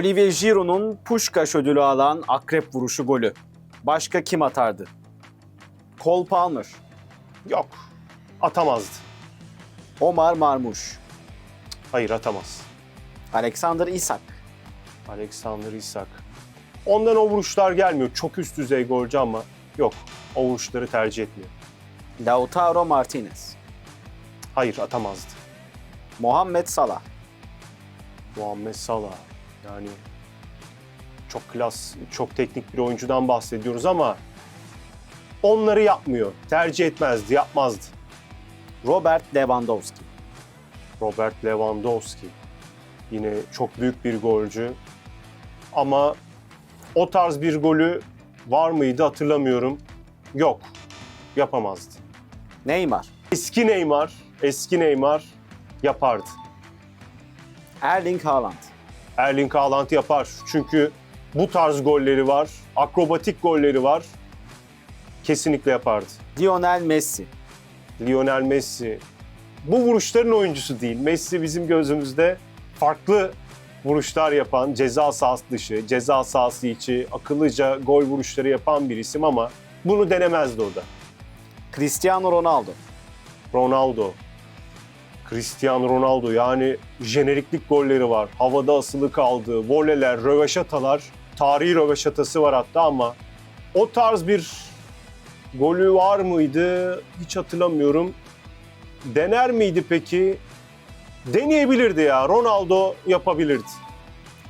Olivier Giroud'un Puşkaş ödülü alan akrep vuruşu golü. Başka kim atardı? Cole Palmer, Yok. Atamazdı. Omar Marmuş, Hayır atamaz. Alexander Isak, Alexander Isak. Ondan o vuruşlar gelmiyor. Çok üst düzey golcü ama yok. O vuruşları tercih etmiyor. Lautaro Martinez, Hayır atamazdı. Muhammed Salah, Muhammed Salah. Yani çok klas, çok teknik bir oyuncudan bahsediyoruz ama onları yapmıyor. Tercih etmezdi, yapmazdı. Robert Lewandowski, Robert Lewandowski. Yine çok büyük bir golcü. Ama o tarz bir golü var mıydı hatırlamıyorum. Yok. Yapamazdı. Neymar, Eski Neymar, eski Neymar yapardı. Erling Haaland, Erling Haaland yapar. Çünkü bu tarz golleri var, akrobatik golleri var. Kesinlikle yapardı. Lionel Messi, Lionel Messi bu vuruşların oyuncusu değil. Messi bizim gözümüzde farklı vuruşlar yapan, ceza sahası dışı, ceza sahası içi, akıllıca gol vuruşları yapan bir isim ama bunu denemezdi o da. Cristiano Ronaldo, Ronaldo, Cristiano Ronaldo yani jeneriklik golleri var. Havada asılı kaldığı, voleler, röveşatalar, tarihi röveşatası var hatta ama o tarz bir golü var mıydı hiç hatırlamıyorum. Dener miydi peki? Deneyebilirdi ya. Ronaldo yapabilirdi.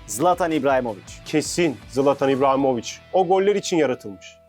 Zlatan İbrahimovic, Kesin Zlatan İbrahimovic. O goller için yaratılmış.